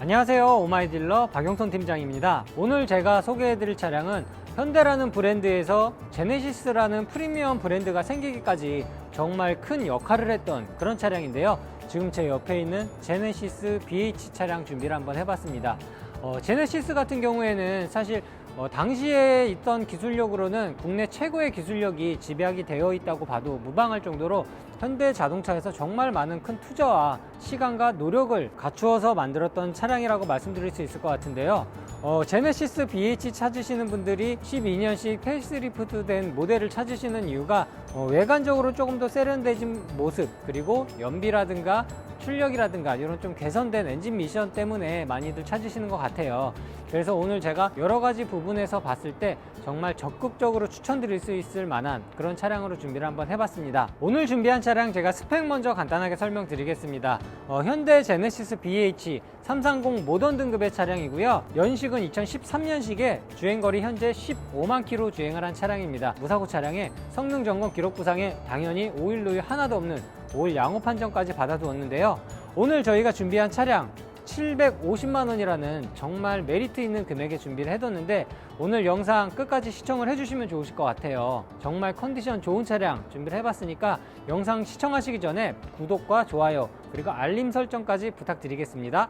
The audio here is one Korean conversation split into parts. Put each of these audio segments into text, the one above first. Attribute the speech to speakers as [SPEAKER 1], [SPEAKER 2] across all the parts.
[SPEAKER 1] 안녕하세요 오마이딜러 박용선 팀장입니다. 오늘 제가 소개해드릴 차량은 현대라는 브랜드에서 제네시스라는 프리미엄 브랜드가 생기기까지 정말 큰 역할을 했던 그런 차량인데요. 지금 제 옆에 있는 제네시스 BH 차량 준비를 한번 해봤습니다. 어, 제네시스 같은 경우에는 사실 어, 당시에 있던 기술력으로는 국내 최고의 기술력이 집약이 되어 있다고 봐도 무방할 정도로 현대 자동차에서 정말 많은 큰 투자와 시간과 노력을 갖추어서 만들었던 차량이라고 말씀드릴 수 있을 것 같은데요. 어, 제네시스 BH 찾으시는 분들이 12년씩 페이스리프트 된 모델을 찾으시는 이유가 어, 외관적으로 조금 더 세련되진 모습 그리고 연비라든가 출력이라든가 이런 좀 개선된 엔진 미션 때문에 많이들 찾으시는 것 같아요. 그래서 오늘 제가 여러 가지 부분에서 봤을 때 정말 적극적으로 추천드릴 수 있을 만한 그런 차량으로 준비를 한번 해봤습니다. 오늘 준비한 차량 제가 스펙 먼저 간단하게 설명드리겠습니다. 어, 현대 제네시스 BH 330 모던 등급의 차량이고요. 연식은 2013년식에 주행거리 현재 15만 킬로 주행을 한 차량입니다. 무사고 차량에 성능 점검 기록 부상에 당연히 오일 노유 하나도 없는 오일 양호 판정까지 받아두었는데요. 오늘 저희가 준비한 차량 750만 원이라는 정말 메리트 있는 금액에 준비를 해뒀는데 오늘 영상 끝까지 시청을 해주시면 좋으실 것 같아요. 정말 컨디션 좋은 차량 준비를 해봤으니까 영상 시청하시기 전에 구독과 좋아요 그리고 알림 설정까지 부탁드리겠습니다.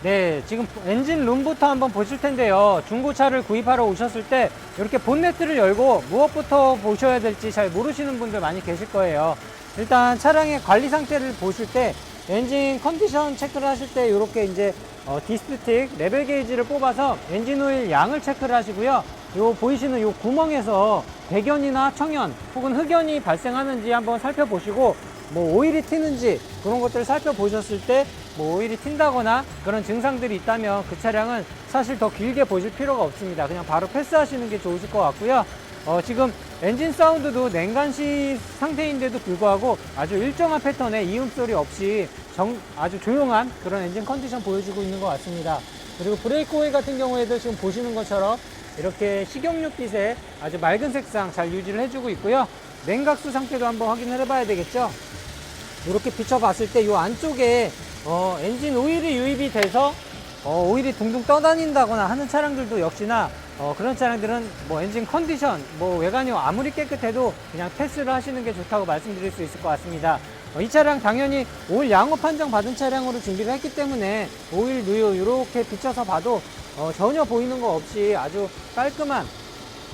[SPEAKER 1] 네, 지금 엔진 룸부터 한번 보실 텐데요. 중고차를 구입하러 오셨을 때 이렇게 본네트를 열고 무엇부터 보셔야 될지 잘 모르시는 분들 많이 계실 거예요. 일단 차량의 관리 상태를 보실 때 엔진 컨디션 체크를 하실 때 이렇게 이제 어, 디스트틱 레벨 게이지를 뽑아서 엔진 오일 양을 체크를 하시고요. 요 보이시는 요 구멍에서 배견이나 청연 혹은 흑연이 발생하는지 한번 살펴보시고 뭐 오일이 튀는지 그런 것들을 살펴보셨을 때 뭐 오일이 튄다거나 그런 증상들이 있다면 그 차량은 사실 더 길게 보실 필요가 없습니다. 그냥 바로 패스하시는 게 좋으실 것 같고요. 어, 지금 엔진 사운드도 냉간시 상태인데도 불구하고 아주 일정한 패턴의 이음 소리 없이 정, 아주 조용한 그런 엔진 컨디션 보여주고 있는 것 같습니다. 그리고 브레이크 오일 같은 경우에도 지금 보시는 것처럼 이렇게 식용유빛의 아주 맑은 색상 잘 유지를 해주고 있고요. 냉각수 상태도 한번 확인을 해봐야 되겠죠. 이렇게 비춰봤을 때 이 안쪽에 어, 엔진 오일이 유입이 돼서 어, 오일이 둥둥 떠다닌다거나 하는 차량들도 역시나 어, 그런 차량들은 뭐 엔진 컨디션, 뭐 외관이 아무리 깨끗해도 그냥 패스를 하시는 게 좋다고 말씀드릴 수 있을 것 같습니다. 어, 이 차량 당연히 오일 양호 판정 받은 차량으로 준비를 했기 때문에 오일 누유 이렇게 비춰서 봐도 어, 전혀 보이는 거 없이 아주 깔끔한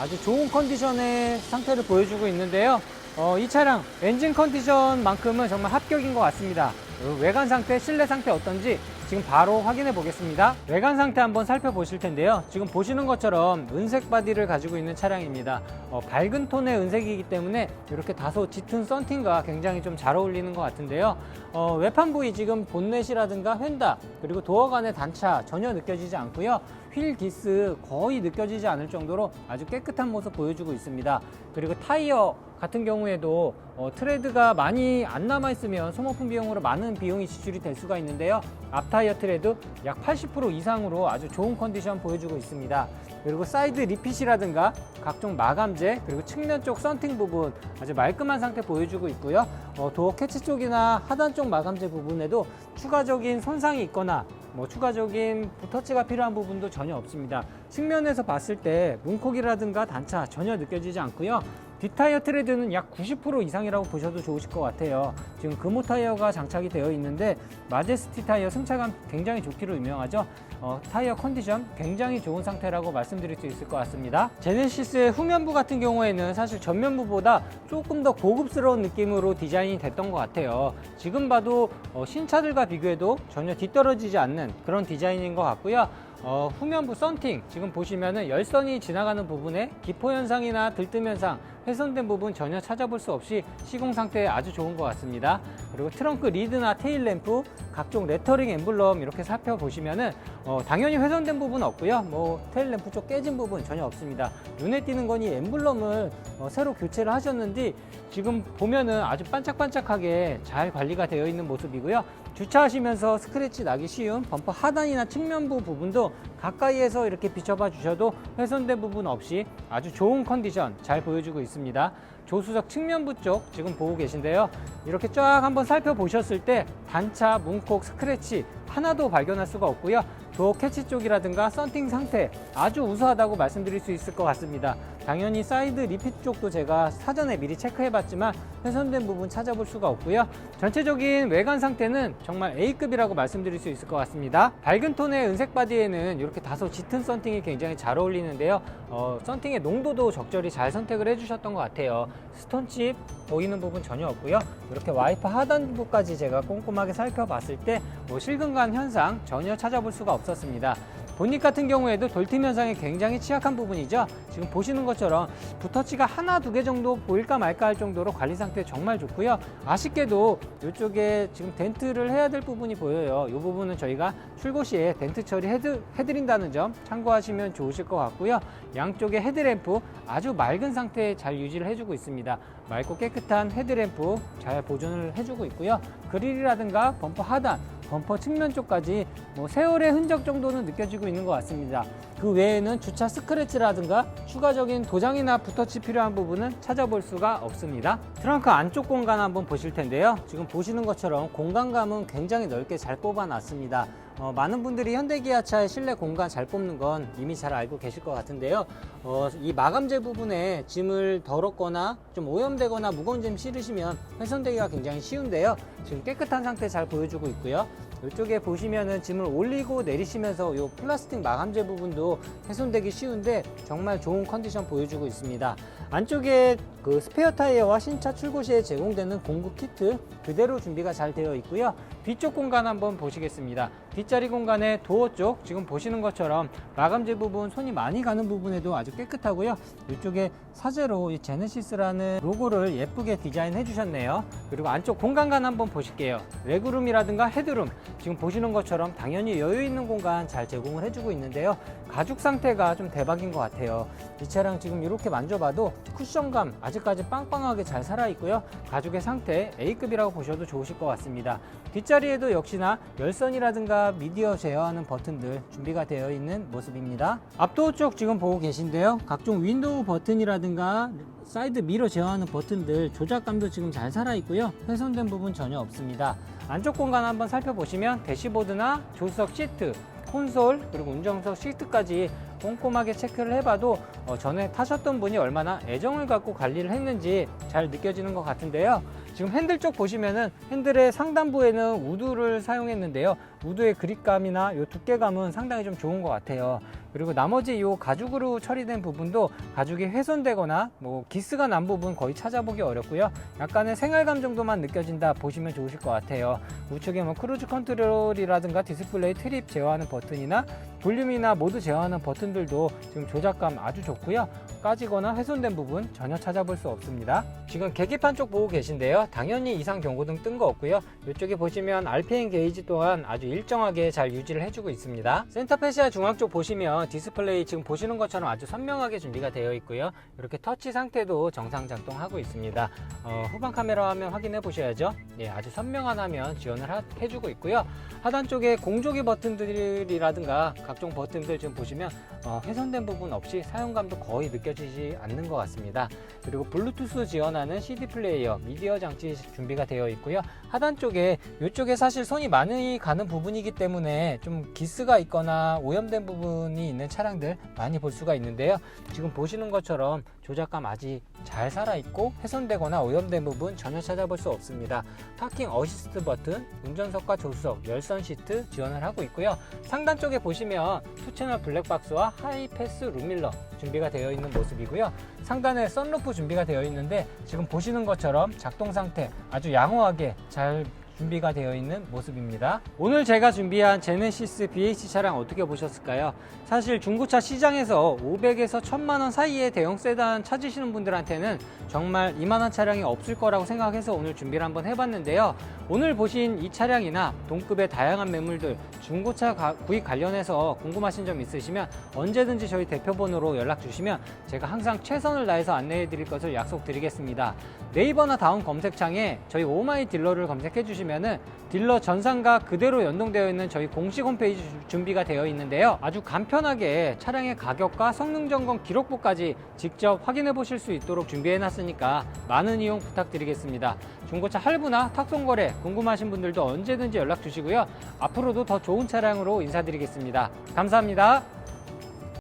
[SPEAKER 1] 아주 좋은 컨디션의 상태를 보여주고 있는데요. 어, 이 차량 엔진 컨디션만큼은 정말 합격인 것 같습니다. 어, 외관 상태, 실내 상태 어떤지 지금 바로 확인해 보겠습니다. 외관 상태 한번 살펴보실 텐데요. 지금 보시는 것처럼 은색 바디를 가지고 있는 차량입니다. 어, 밝은 톤의 은색이기 때문에 이렇게 다소 짙은 썬팅과 굉장히 좀 잘 어울리는 것 같은데요. 어, 외판 부위 지금 본넷이라든가 휀다 그리고 도어 간의 단차 전혀 느껴지지 않고요. 휠 기스 거의 느껴지지 않을 정도로 아주 깨끗한 모습 보여주고 있습니다. 그리고 타이어 같은 경우에도 어, 트레드가 많이 안 남아 있으면 소모품 비용으로 많은 비용이 지출이 될 수가 있는데요. 앞 타이어 트레드 약 80% 이상으로 아주 좋은 컨디션 보여주고 있습니다. 그리고 사이드 리핏이라든가 각종 마감재 그리고 측면 쪽 썬팅 부분 아주 말끔한 상태 보여주고 있고요. 어, 도어 캐치 쪽이나 하단 쪽 마감재 부분에도 추가적인 손상이 있거나 뭐 추가적인 터치가 필요한 부분도 전혀 없습니다. 측면에서 봤을 때 문콕이라든가 단차 전혀 느껴지지 않고요. 뒷타이어 트레드는 약 90% 이상이라고 보셔도 좋으실 것 같아요. 지금 금호 타이어가 장착이 되어 있는데 마제스티 타이어 승차감 굉장히 좋기로 유명하죠. 어, 타이어 컨디션 굉장히 좋은 상태라고 말씀드릴 수 있을 것 같습니다. 제네시스의 후면부 같은 경우에는 사실 전면부보다 조금 더 고급스러운 느낌으로 디자인이 됐던 것 같아요. 지금 봐도 어, 신차들과 비교해도 전혀 뒤떨어지지 않는 그런 디자인인 것 같고요. 어, 후면부 썬팅 지금 보시면은 열선이 지나가는 부분에 기포 현상이나 들뜸 현상 훼손된 부분 전혀 찾아볼 수 없이 시공 상태에 아주 좋은 것 같습니다. 그리고 트렁크 리드나 테일 램프 각종 레터링 엠블럼 이렇게 살펴보시면은 어, 당연히 훼손된 부분 없고요. 뭐 테일 램프 쪽 깨진 부분 전혀 없습니다. 눈에 띄는 건 이 엠블럼을 어, 새로 교체를 하셨는지 지금 보면은 아주 반짝반짝하게 잘 관리가 되어 있는 모습이고요. 주차하시면서 스크래치 나기 쉬운 범퍼 하단이나 측면부 부분도 가까이에서 이렇게 비춰봐 주셔도 훼손된 부분 없이 아주 좋은 컨디션 잘 보여주고 있습니다. 있습니다. 조수석 측면부 쪽 지금 보고 계신데요. 이렇게 쫙 한번 살펴보셨을 때 단차, 문콕, 스크래치 하나도 발견할 수가 없고요. 도어 캐치 쪽이라든가 썬팅 상태 아주 우수하다고 말씀드릴 수 있을 것 같습니다. 당연히 사이드 리핏 쪽도 제가 사전에 미리 체크해봤지만 훼손된 부분 찾아볼 수가 없고요. 전체적인 외관 상태는 정말 A급이라고 말씀드릴 수 있을 것 같습니다. 밝은 톤의 은색 바디에는 이렇게 다소 짙은 썬팅이 굉장히 잘 어울리는데요. 어, 썬팅의 농도도 적절히 잘 선택을 해주셨던 것 같아요. 스톤칩 보이는 부분 전혀 없고요. 이렇게 와이퍼 하단부까지 제가 꼼꼼하게 살펴봤을 때 뭐 실근간 현상 전혀 찾아볼 수가 없었습니다. 본닛 같은 경우에도 돌팀 현상에 굉장히 취약한 부분이죠. 지금 보시는 것처럼 붓터치가 하나 두 개 정도 보일까 말까 할 정도로 관리 상태 정말 좋고요. 아쉽게도 이쪽에 지금 덴트를 해야 될 부분이 보여요. 이 부분은 저희가 출고 시에 덴트 처리 해드, 해드린다는 점 참고하시면 좋으실 것 같고요. 양쪽에 헤드램프 아주 맑은 상태에 잘 유지를 해주고 있습니다. 맑고 깨끗한 헤드램프 잘 보존을 해주고 있고요. 그릴이라든가 범퍼 하단 범퍼 측면 쪽까지 뭐 세월의 흔적 정도는 느껴지고 있는 것 같습니다. 그 외에는 주차 스크래치라든가 추가적인 도장이나 붓터치 필요한 부분은 찾아볼 수가 없습니다. 트렁크 안쪽 공간 한번 보실 텐데요. 지금 보시는 것처럼 공간감은 굉장히 넓게 잘 뽑아놨습니다. 어, 많은 분들이 현대기아차의 실내 공간 잘 뽑는 건 이미 잘 알고 계실 것 같은데요. 어, 이 마감재 부분에 짐을 덜었거나 좀 오염되거나 무거운 짐 실으시면 훼손되기가 굉장히 쉬운데요. 지금 깨끗한 상태 잘 보여주고 있고요. 이쪽에 보시면은 짐을 올리고 내리시면서 이 플라스틱 마감재 부분도 훼손되기 쉬운데 정말 좋은 컨디션 보여주고 있습니다. 안쪽에 그 스페어 타이어와 신차 출고 시에 제공되는 공구 키트 그대로 준비가 잘 되어 있고요. 뒤쪽 공간 한번 보시겠습니다. 뒷자리 공간에 도어 쪽 지금 보시는 것처럼 마감재 부분 손이 많이 가는 부분에도 아주 깨끗하고요. 이쪽에 사제로 이 제네시스라는 로고를 예쁘게 디자인해 주셨네요. 그리고 안쪽 공간감 한번 보실게요. 레그룸이라든가 헤드룸 지금 보시는 것처럼 당연히 여유 있는 공간 잘 제공을 해주고 있는데요. 가죽 상태가 좀 대박인 것 같아요. 이 차량 지금 이렇게 만져봐도 쿠션감 아직까지 빵빵하게 잘 살아 있고요. 가죽의 상태 A급이라고 보셔도 좋으실 것 같습니다. 뒷 자리에도 역시나 열선이라든가 미디어 제어하는 버튼들 준비가 되어 있는 모습입니다. 앞도어 쪽 지금 보고 계신데요. 각종 윈도우 버튼이라든가 사이드 미러 제어하는 버튼들 조작감도 지금 잘 살아 있고요. 훼손된 부분 전혀 없습니다. 안쪽 공간 한번 살펴보시면 대시보드나 조수석 시트, 콘솔 그리고 운전석 시트까지 꼼꼼하게 체크를 해봐도 어, 전에 타셨던 분이 얼마나 애정을 갖고 관리를 했는지 잘 느껴지는 것 같은데요. 지금 핸들 쪽 보시면은 핸들의 상단부에는 우드를 사용했는데요. 우드의 그립감이나 요 두께감은 상당히 좀 좋은 것 같아요. 그리고 나머지 요 가죽으로 처리된 부분도 가죽이 훼손되거나 뭐 기스가 난 부분 거의 찾아보기 어렵고요. 약간의 생활감 정도만 느껴진다 보시면 좋으실 것 같아요. 우측에 뭐 크루즈 컨트롤이라든가 디스플레이 트립 제어하는 버튼이나 볼륨이나 모드 제어하는 버튼들도 지금 조작감 아주 좋고요. 까지거나 훼손된 부분 전혀 찾아볼 수 없습니다. 지금 계기판 쪽 보고 계신데요. 당연히 이상 경고등 뜬 거 없고요. 이쪽에 보시면 RPM 게이지 또한 아주 일정하게 잘 유지를 해주고 있습니다. 센터 패시아 중앙 쪽 보시면 디스플레이 지금 보시는 것처럼 아주 선명하게 준비가 되어 있고요. 이렇게 터치 상태도 정상 작동하고 있습니다. 어, 후방 카메라 화면 확인해 보셔야죠. 예, 아주 선명한 화면 지원을 하- 해주고 있고요. 하단 쪽에 공조기 버튼들이라든가 각종 버튼들 지금 보시면 어, 훼손된 부분 없이 사용감도 거의 느껴지지 않는 것 같습니다. 그리고 블루투스 지원하는 CD 플레이어, 미디어 장치 준비가 되어 있고요. 하단 쪽에 이쪽에 사실 손이 많이 가는 부분이기 때문에 좀 기스가 있거나 오염된 부분이 있는 차량들 많이 볼 수가 있는데요. 지금 보시는 것처럼 조작감 아직 잘 살아 있고 훼손되거나 오염된 부분 전혀 찾아볼 수 없습니다. 파킹 어시스트 버튼, 운전석과 조수석, 열선 시트 지원을 하고 있고요. 상단 쪽에 보시면 투채널 블랙박스와 하이패스 룸밀러 준비가 되어 있는 모습이고요. 상단에 썬루프 준비가 되어 있는데 지금 보시는 것처럼 작동 상태 아주 양호하게 잘 준비가 되어 있는 모습입니다. 오늘 제가 준비한 제네시스 BH 차량 어떻게 보셨을까요? 사실 중고차 시장에서 500에서 1000만 원 사이의 대형 세단 찾으시는 분들한테는 정말 이만한 차량이 없을 거라고 생각해서 오늘 준비를 한번 해봤는데요. 오늘 보신 이 차량이나 동급의 다양한 매물들 중고차 가- 구입 관련해서 궁금하신 점 있으시면 언제든지 저희 대표번호로 연락 주시면 제가 항상 최선을 다해서 안내해 드릴 것을 약속드리겠습니다. 네이버나 다음 검색창에 저희 오마이 딜러를 검색해 주시면 하시면은 딜러 전산과 그대로 연동되어 있는 저희 공식 홈페이지 주- 준비가 되어 있는데요. 아주 간편하게 차량의 가격과 성능 점검 기록부까지 직접 확인해 보실 수 있도록 준비해 놨으니까 많은 이용 부탁드리겠습니다. 중고차 할부나 탁송 거래 궁금하신 분들도 언제든지 연락 주시고요. 앞으로도 더 좋은 차량으로 인사드리겠습니다. 감사합니다.